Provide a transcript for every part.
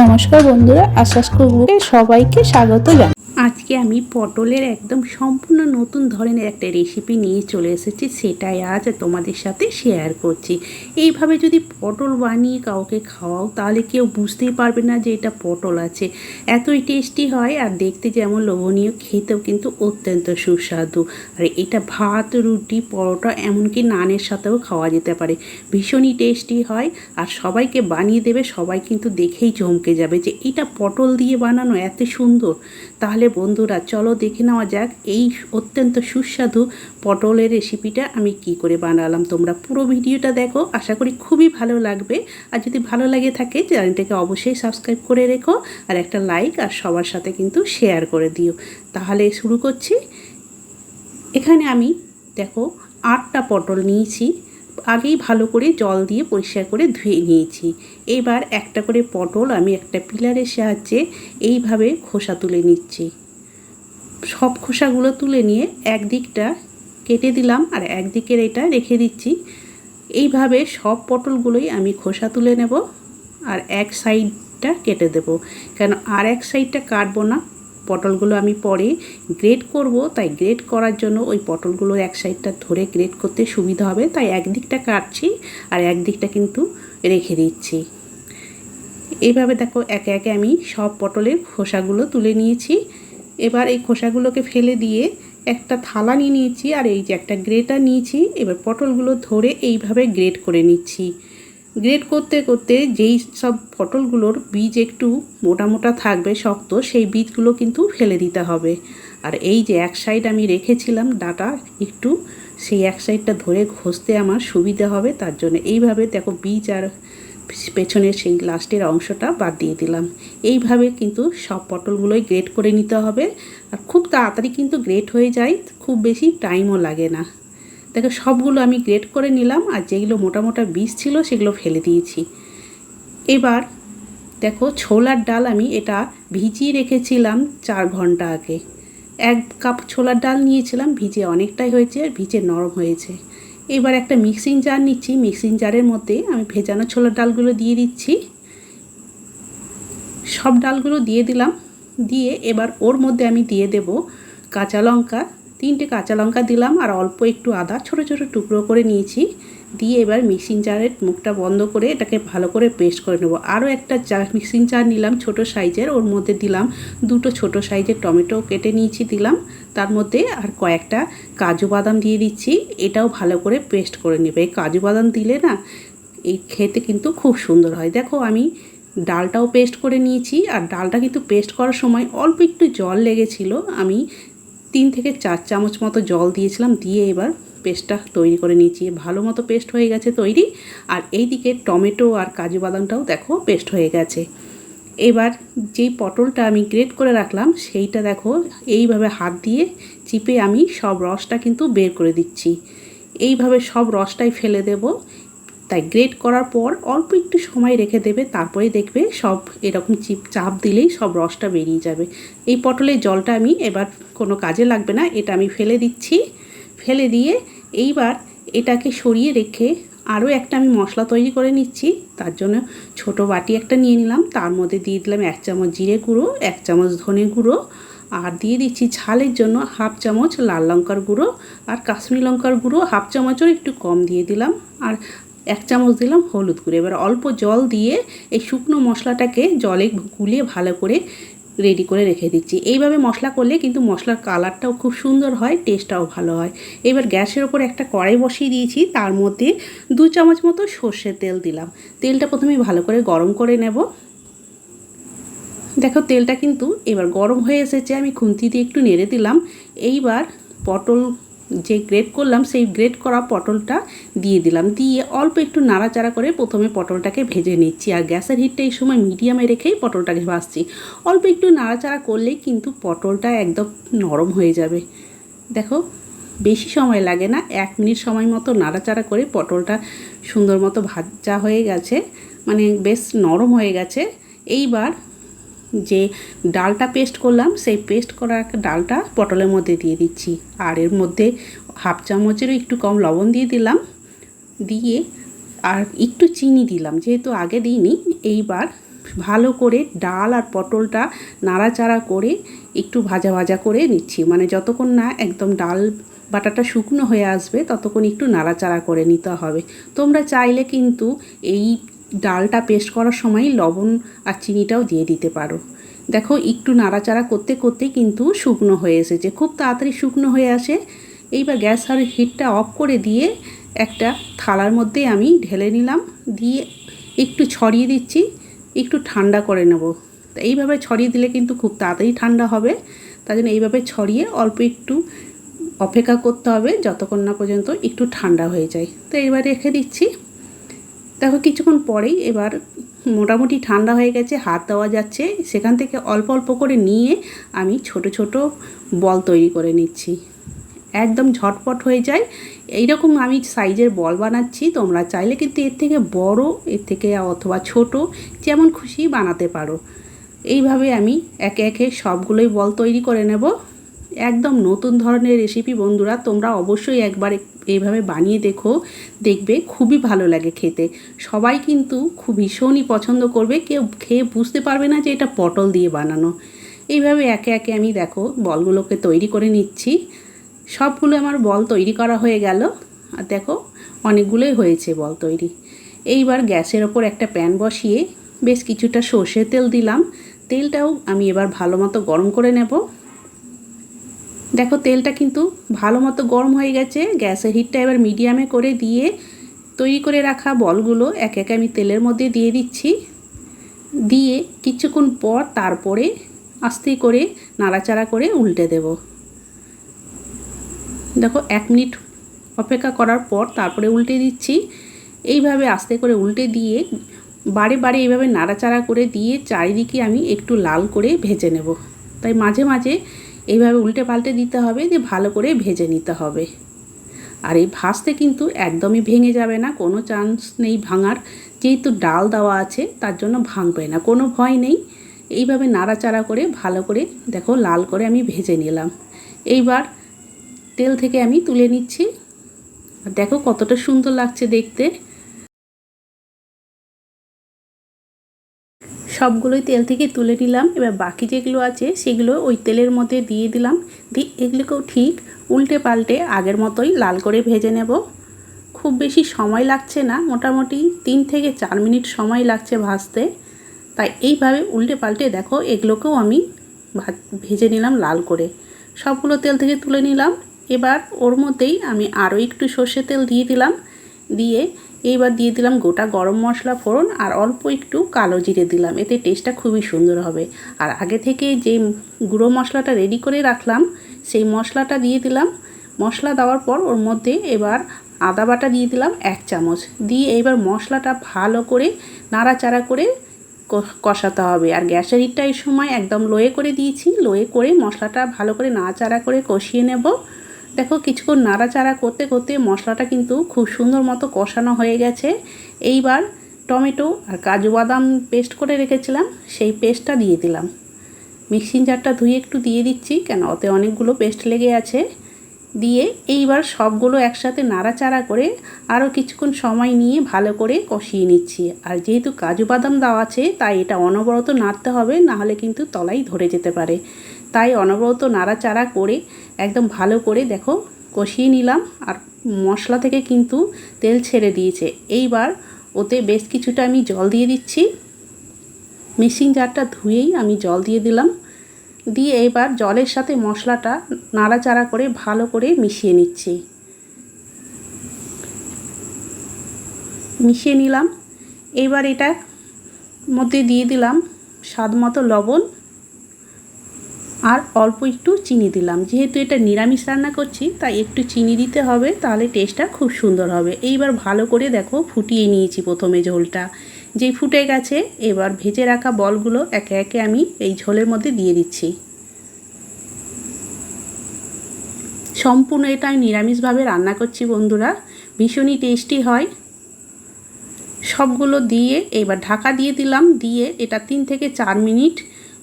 নমস্কার বন্ধুরা আশ্বাস কুকুরকে সবাইকে স্বাগত জানাই। আজকে আমি পটলের একদম সম্পূর্ণ নতুন ধরনের একটা রেসিপি নিয়ে চলে এসেছি, সেটাই আজ তোমাদের সাথে শেয়ার করছি। এইভাবে যদি পটল বানিয়ে কাউকে খাওয়াও, তাহলে কেউ বুঝতেই পারবে না যে এটা পটল আছে। এতই টেস্টি হয় আর দেখতে যেমন লোভনীয়, খেতেও কিন্তু অত্যন্ত সুস্বাদু। আর এটা ভাত, রুটি, পরোটা, এমনকি নানের সাথেও খাওয়া যেতে পারে। ভীষণই টেস্টি হয় আর সবাইকে বানিয়ে দেবে, সবাই কিন্তু দেখেই চমকে যাবে যে এটা পটল দিয়ে বানানো এত সুন্দর। তাহলে বন্ধুরা, চলো দেখে নেওয়া যাক এই অত্যন্ত সুস্বাদু পটলের রেসিপিটা আমি কি করে বানালাম। তোমরা পুরো ভিডিওটা দেখো, আশা করি খুবই ভালো লাগবে। আর যদি ভালো লাগে থাকে, চ্যানেলটাকে অবশ্যই সাবস্ক্রাইব করে রেখো আর একটা লাইক আর সবার সাথে কিন্তু শেয়ার করে দিও। তাহলে শুরু করছি। এখানে আমি, দেখো, আটটা পটল নিয়েছি। আগেই ভালো করে জল দিয়ে পরিষ্কার করে ধুয়ে নিয়েছি। এবার একটা করে পটল আমি একটা পিলারের সাহায্যে এইভাবে খোসা তুলে নিচ্ছি। সব খোসাগুলো তুলে নিয়ে একদিকটা কেটে দিলাম আর একদিকের এটা রেখে দিচ্ছি। এইভাবে সব পটলগুলোই আমি খোসা তুলে নেব আর এক সাইডটা কেটে দেব। কেন আর এক সাইডটা কাটবো না, পটলগুলো আমি পরে গ্রেড করব, তাই গ্রেড করার জন্য ওই পটলগুলোর এক সাইডটা ধরে গ্রেড করতে সুবিধা হবে, তাই একদিকটা কাটছি আর একদিকটা কিন্তু রেখে দিচ্ছি। এইভাবে দেখো একে একে আমি সব পটলের খোসাগুলো তুলে নিয়েছি। এবার এই খোসাগুলোকে ফেলে দিয়ে একটা থালা নিয়ে নিয়েছি আর এই যে একটা গ্রেটার নিয়েছি। এবার পটলগুলো ধরে এইভাবে গ্রেড করে নিচ্ছি। গ্রেড করতে করতে যেই সব পটলগুলোর বীজ একটু মোটা মোটা থাকবে, শক্ত, সেই বীজগুলো কিন্তু ফেলে দিতে হবে। আর এই যে এক সাইড আমি রেখেছিলাম ডাটা, একটু সেই এক সাইডটা ধরে ঘষতে আমার সুবিধা হবে। তার জন্য এইভাবে দেখো বীজ আর পেছনের সেই লাস্টের অংশটা বাদ দিয়ে দিলাম। এইভাবে কিন্তু সব পটলগুলোই গ্রেট করে নিতে হবে। আর খুব তাড়াতাড়ি কিন্তু গ্রেট হয়ে যায়, খুব বেশি টাইমও লাগে না। দেখো, সবগুলো আমি গ্রেট করে নিলাম আর যেগুলো মোটা মোটা বীজ ছিল সেগুলো ফেলে দিয়েছি। এবার দেখো, ছোলার ডাল আমি এটা ভিজিয়ে রেখেছিলাম চার ঘণ্টা আগে। এক কাপ ছোলার ডাল নিয়েছিলাম, ভিজে অনেকটাই হয়েছে আর ভিজে নরম হয়েছে। এবার একটা মিক্সিং জার নিচ্ছি। মিক্সিং জারের মধ্যে আমি ভেজানো ছোলার ডালগুলো দিয়ে দিচ্ছি। সব ডালগুলো দিয়ে দিলাম। দিয়ে এবার ওর মধ্যে আমি দিয়ে দেব কাঁচা লঙ্কা। তিনটে কাঁচা লঙ্কা দিলাম আর অল্প একটু আদা ছোট ছোট টুকরো করে নিয়েছি। দিয়ে এবার মিক্সিং জারের মুখটা বন্ধ করে এটাকে ভালো করে পেস্ট করে নেব। আরও একটা চা মিক্সিং জার নিলাম ছোট সাইজের ওর মধ্যে দিলাম দুটো ছোট সাইজের টমেটো কেটে নিয়েছি, দিলাম। তার মধ্যে আর কয়েকটা কাজু বাদাম দিয়ে দিচ্ছি। এটাও ভালো করে পেস্ট করে নেবে। এই কাজু বাদাম দিলে না, এই খেতে কিন্তু খুব সুন্দর হয়। দেখো, আমি ডালটাও পেস্ট করে নিয়েছি আর ডালটা কিন্তু পেস্ট করার সময় অল্প একটু জল লেগেছিল। আমি তিন থেকে চার চামচ মতো জল দিয়েছিলাম, দিয়ে এবার পেস্টটা তৈরি করে নিয়েছি। ভালো মতো পেস্ট হয়ে গেছে তৈরি। আর এই দিকে টমেটো আর কাজু বাদামটাও দেখো, পেস্ট হয়ে গেছে। এবার যেই পটলটা আমি গ্রেট করে রাখলাম, সেইটা দেখো, এইভাবে হাত দিয়ে চিপে আমি সব রসটা কিন্তু বের করে দিচ্ছি। এইভাবে সব রসটাই ফেলে দেব। তাই গ্রেট করার পর অল্প একটু সময় রেখে দেবে, তারপরে দেখবে সব এরকম চিপ, চাপ দিলেই সব রসটা বেরিয়ে যাবে। এই পটলের জলটা আমি এবার কোনো কাজে লাগবে না, এটা আমি ফেলে দিচ্ছি। ফেলে দিয়ে এইবার এটাকে সরিয়ে রেখে আরও একটা আমি মশলা তৈরি করে নিচ্ছি। তার জন্য ছোট বাটি একটা নিয়ে নিলাম। তার মধ্যে দিয়ে দিলাম এক চামচ জিরে গুঁড়ো, এক চামচ ধনে গুঁড়ো আর দিয়ে দিচ্ছি ঝালের জন্য হাফ চামচ লাল লঙ্কার গুঁড়ো আর কাশ্মীরি লঙ্কার গুঁড়ো হাফ চামচও একটু কম দিয়ে দিলাম আর এক চামচ দিলাম হলুদ গুঁড়ো। এবার অল্প জল দিয়ে এই শুকনো মশলাটাকে জলে গুলিয়ে ভালো করে রেডি করে রেখে দিচ্ছি। এইভাবে মশলা করলে কিন্তু মশলার কালারটাও খুব সুন্দর হয় টেস্টটাও ভালো হয়। এবার গ্যাসের ওপর একটা কড়াই বসিয়ে দিয়েছি, তার মধ্যে দু চামচ মতো সর্ষের তেল দিলাম। তেলটা প্রথমে ভালো করে গরম করে নেব। দেখো তেলটা কিন্তু এবার গরম হয়ে এসেছে, আমি খুন্তি দিয়ে একটু নেড়ে দিলাম। এইবার পটল যে গ্রেট করলাম, সেই গ্রেট করা পটলটা দিয়ে দিলাম। দিয়ে অল্প একটু নাড়াচাড়া করে প্রথমে পটলটাকে ভেজে নিচ্ছি। আর গ্যাসের হিটটা এই সময় মিডিয়ামে রেখেই পটলটাকে ভাজছি। অল্প একটু নাড়াচাড়া করলেই কিন্তু পটলটা একদম নরম হয়ে যাবে। দেখো, বেশি সময় লাগে না, এক মিনিট সময় মতো নাড়াচাড়া করে পটলটা সুন্দর মতো ভাজা হয়ে গেছে। মানে বেশ নরম হয়ে গেছে। এইবার যে ডালটা পেস্ট করলাম, সেই পেস্ট করা ডালটা পটলের মধ্যে দিয়ে দিচ্ছি। আর এর মধ্যে হাফ চামচেরও একটু কম লবণ দিয়ে দিলাম। দিয়ে আর একটু চিনি দিলাম, যেহেতু আগে দিইনি, এইবার ভালো করে ডাল আর পটলটা নাড়াচাড়া করে একটু ভাজা ভাজা করে নিচ্ছি। মানে যতক্ষণ না একদম ডাল বাটাটা শুকনো হয়ে আসবে, ততক্ষণ একটু নাড়াচাড়া করে নিতে হবে। তোমরা চাইলে কিন্তু এই ডালটা পেস্ট করার সময় লবণ আর চিনিটাও দিয়ে দিতে পারো। দেখো, একটু নাড়াচাড়া করতে করতে কিন্তু শুকনো হয়ে এসেছে। খুব তাড়াতাড়ি শুকনো হয়ে আসে। এইবার গ্যাস আর হিটটা অফ করে দিয়ে একটা থালার মধ্যে আমি ঢেলে নিলাম। দিয়ে একটু ছড়িয়ে দিচ্ছি। একটু ঠান্ডা করে নেব। তো এইভাবে ছড়িয়ে দিলে কিন্তু খুব তাড়াতাড়ি ঠান্ডা হবে। তার জন্য এইভাবে ছড়িয়ে অল্প একটু অপেক্ষা করতে হবে। যতক্ষণ না পর্যন্ত একটু ঠান্ডা হয়ে যায়। তো এবার রেখে দিচ্ছি। দেখো কিছুক্ষণ পরেই এবার মোটামুটি ঠান্ডা হয়ে গেছে, হাত দেওয়া যাচ্ছে। সেখান থেকে অল্প অল্প করে নিয়ে আমি ছোট ছোট বল তৈরি করে নিচ্ছি। একদম ঝটপট হয়ে যায়। এইরকম আমি সাইজের বল বানাচ্ছি, তোমরা চাইলে কিন্তু এর থেকে বড়, এর থেকে অথবা ছোট, যেমন খুশি বানাতে পারো। এইভাবে আমি একে একে সবগুলোই বল তৈরি করে নেব। একদম নতুন ধরনের রেসিপি বন্ধুরা, তোমরা অবশ্যই একবার এইভাবে বানিয়ে দেখো, দেখবে খুবই ভালো লাগে খেতে। সবাই কিন্তু খুব ভীষণই পছন্দ করবে, কেউ খেয়ে বুঝতে পারবে না যে এটা পটল দিয়ে বানানো। এইভাবে একে একে আমি দেখো বলগুলোকে তৈরি করে নিচ্ছি। সবগুলো আমার বল তৈরি করা হয়ে গেল, আর দেখো অনেকগুলোই হয়েছে বল তৈরি। এইবার গ্যাসের ওপর একটা প্যান বসিয়ে বেশ কিছুটা সর্ষের তেল দিলাম। তেলটাও আমি এবার ভালো মতো গরম করে নেব। দেখো, তেলটা কিন্তু ভালো মতো গরম হয়ে গেছে। গ্যাসের হিটটা এবার মিডিয়ামে করে দিয়ে তৈরি করে রাখা বলগুলো এক এক আমি তেলের মধ্যে দিয়ে দিচ্ছি। দিয়ে কিছুক্ষণ পর তারপরে আস্তে করে নাড়াচাড়া করে উল্টে দেব। দেখো, এক মিনিট অপেক্ষা করার পর তারপরে উল্টে দিচ্ছি। এইভাবে আস্তে করে উল্টে দিয়ে বারে বারে এইভাবে নাড়াচাড়া করে দিয়ে চারিদিকে আমি একটু লাল করে ভেজে নেব। তাই মাঝে মাঝে এইভাবে উল্টে পাল্টে দিতে হবে যে ভালো করে ভেজে নিতে হবে। আর এই ভাজতে কিন্তু একদমই ভেঙে যাবে না, কোনো চান্স নেই ভাঙার। যেহেতু ডাল দেওয়া আছে, তার জন্য ভাঙবে না, কোনো ভয় নেই। এইভাবে নাড়াচাড়া করে ভালো করে দেখো লাল করে আমি ভেজে নিলাম। এইবার তেল থেকে আমি তুলে নিচ্ছি। দেখো কতটা সুন্দর লাগছে দেখতে। সবগুলোই তেল থেকে তুলে নিলাম। এবার বাকি যেগুলো আছে, সেগুলো ওই তেলের মধ্যে দিয়ে দিলাম। দিয়ে এগুলোকেও ঠিক উল্টে পাল্টে আগের মতোই লাল করে ভেজে নেব। খুব বেশি সময় লাগছে না, মোটামুটি তিন থেকে চার মিনিট সময় লাগছে ভাজতে। তাই এইভাবে উল্টে পাল্টে দেখো, এগুলোকেও আমি ভেজে নিলাম লাল করে। সবগুলো তেল থেকে তুলে নিলাম। এবার ওর মধ্যেই আমি আরও একটু সর্ষে তেল দিয়ে দিলাম। দিয়ে এইবার দিয়ে দিলাম গোটা গরম মশলা ফোড়ন আর অল্প একটু কালো জিরে দিলাম। এতে টেস্টটা খুবই সুন্দর হবে। আর আগে থেকে যে গুঁড়ো মশলাটা রেডি করে রাখলাম, সেই মশলাটা দিয়ে দিলাম। মশলা দেওয়ার পর ওর মধ্যে এবার আদা বাটা দিয়ে দিলাম এক চামচ। দিয়ে এবার মশলাটা ভালো করে নাড়াচাড়া করে কষাতে হবে। আর গ্যাসের হিটটা এই সময় একদম লোয়ে করে দিয়েছি। লোয়ে করে মশলাটা ভালো করে নাড়াচাড়া করে কষিয়ে নেব। দেখো কিছুক্ষণ নাড়াচাড়া করতে করতে মশলাটা কিন্তু খুব সুন্দর মতো কষানো হয়ে গেছে। এইবার টমেটো আর কাজু বাদাম পেস্ট করে রেখেছিলাম, সেই পেস্টটা দিয়ে দিলাম। মিক্সিং জারটা ধুয়ে একটু দিয়ে দিচ্ছি, কেন ওতে অনেকগুলো পেস্ট লেগে আছে। দিয়ে এইবার সবগুলো একসাথে নাড়াচাড়া করে আরও কিছুক্ষণ সময় নিয়ে ভালো করে কষিয়ে নিচ্ছি। আর যেহেতু কাজু বাদাম দেওয়া আছে, তাই এটা অনবরত নাড়তে হবে, নাহলে কিন্তু তলাই ধরে যেতে পারে। তাই অনবরত নাড়াচাড়া করে একদম ভালো করে দেখো কষিয়ে নিলাম আর মশলা থেকে কিন্তু তেল ছেড়ে দিয়েছে। এইবার ওতে বেশ কিছুটা আমি জল দিয়ে দিচ্ছি। মিক্সিং জারটা ধুয়েই আমি জল দিয়ে দিলাম। দিয়ে এবার জলের সাথে মশলাটা নাড়াচাড়া করে ভালো করে মিশিয়ে নিচ্ছি। মিশিয়ে নিলাম। এবার এটা মধ্যে দিয়ে দিলাম স্বাদ মতো লবণ। আর অল্প একটু চিনি দিলাম। যেহেতু এটা নিরামিষ রান্না করছি, তাই একটু চিনি দিতে হবে, তাহলে টেস্টটা খুব সুন্দর হবে। এইবার ভালো করে দেখো ফুটিয়ে নিয়েছি প্রথমে ঝোলটা। যেই ফুটে গেছে, এবার ভেজে রাখা বলগুলো একে একে আমি এই ঝোলের মধ্যে দিয়ে দিচ্ছি। সম্পূর্ণ এটা আমি নিরামিষভাবে রান্না করছি বন্ধুরা। ভীষণই টেস্টি হয়। সবগুলো দিয়ে এবার ঢাকা দিয়ে দিলাম, দিয়ে এটা তিন থেকে চার মিনিট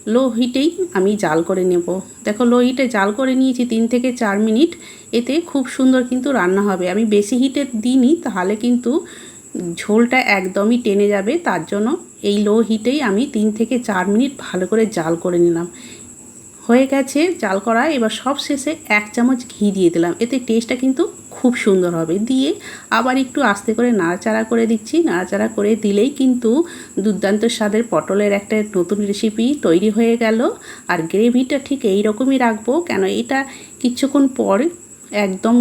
লো হিটেই আমি জাল করে নেব। দেখো লো হিটে জাল করে নিয়েছি তিন থেকে চার মিনিট। এতে খুব সুন্দর কিন্তু রান্না হবে। আমি বেশি হিটে দিইনি, তাহলে কিন্তু ঝোলটা একদমই টেনে যাবে। তার জন্য এই লো হিটেই আমি তিন থেকে চার মিনিট ভালো করে জাল করে নিলাম। হয়ে গেছে জাল করা। এবার সব শেষে এক চামচ ঘি দিয়ে দিলাম। এতে টেস্টটা কিন্তু খুব সুন্দর হবে। দিয়ে আবার একটু আস্তে করে নাড়াচাড়া করে দিচ্ছি। নাড়াচাড়া করে দিলেই কিন্তু দুর্দান্ত স্বাদের পটলের একটা নতুন রেসিপি তৈরি হয়ে গেল। আর গ্রেভিটা ঠিক এই রকমই রাখব, কেন এটা কিছুক্ষণ পর একদম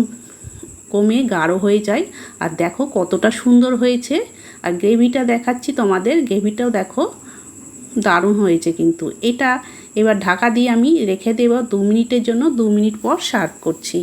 কমে গাঢ় হয়ে যায়। আর দেখো কতটা সুন্দর হয়েছে। আর গ্রেভিটা দেখাচ্ছি তোমাদের। গ্রেভিটাও দেখো দারুণ হয়েছে কিন্তু। এটা এবার ঢাকা দিয়ে আমি রেখে দেব দু মিনিটের জন্য। দু মিনিট পর সার্ভ করছি।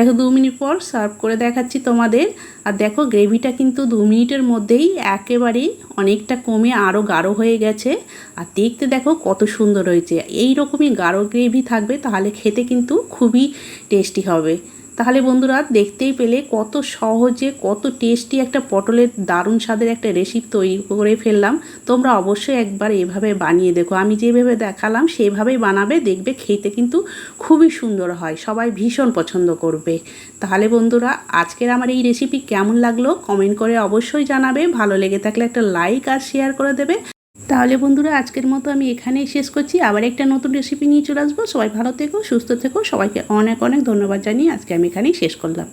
দেখো দু মিনিট পর সার্ভ করে দেখাচ্ছি তোমাদের। আর দেখো গ্রেভিটা কিন্তু দু মিনিটের মধ্যেই একেবারেই অনেকটা কমে আরও গাঢ় হয়ে গেছে। আর দেখতে দেখো কত সুন্দর হয়েছে। এই রকমই গাঢ় গ্রেভি থাকবে, তাহলে খেতে কিন্তু খুবই টেস্টি হবে। তাহলে বন্ধুরা দেখতেই পেলে কত সহজে, কত টেস্টি একটা পটলের দারুণ স্বাদের একটা রেসিপি তৈরি করে ফেললাম। তোমরা অবশ্যই একবার এভাবে বানিয়ে দেখো। আমি যেভাবে দেখালাম, সেভাবেই বানাবে, দেখবে খেতে কিন্তু খুবই সুন্দর হয়। সবাই ভীষণ পছন্দ করবে। তাহলে বন্ধুরা, আজকের আমার এই রেসিপি কেমন লাগল? কমেন্ট করে অবশ্যই জানাবে। ভালো লেগে থাকলে একটা লাইক আর শেয়ার করে দেবে। তাহলে বন্ধুরা, আজকের মতো আমি এখানেই শেষ করছি। আবার একটা নতুন রেসিপি নিয়ে চলে আসব। সবাই ভালো থেকো, সুস্থ থেকো। সবাইকে অনেক অনেক ধন্যবাদ জানিয়ে আজকে আমি এখানেই শেষ করলাম।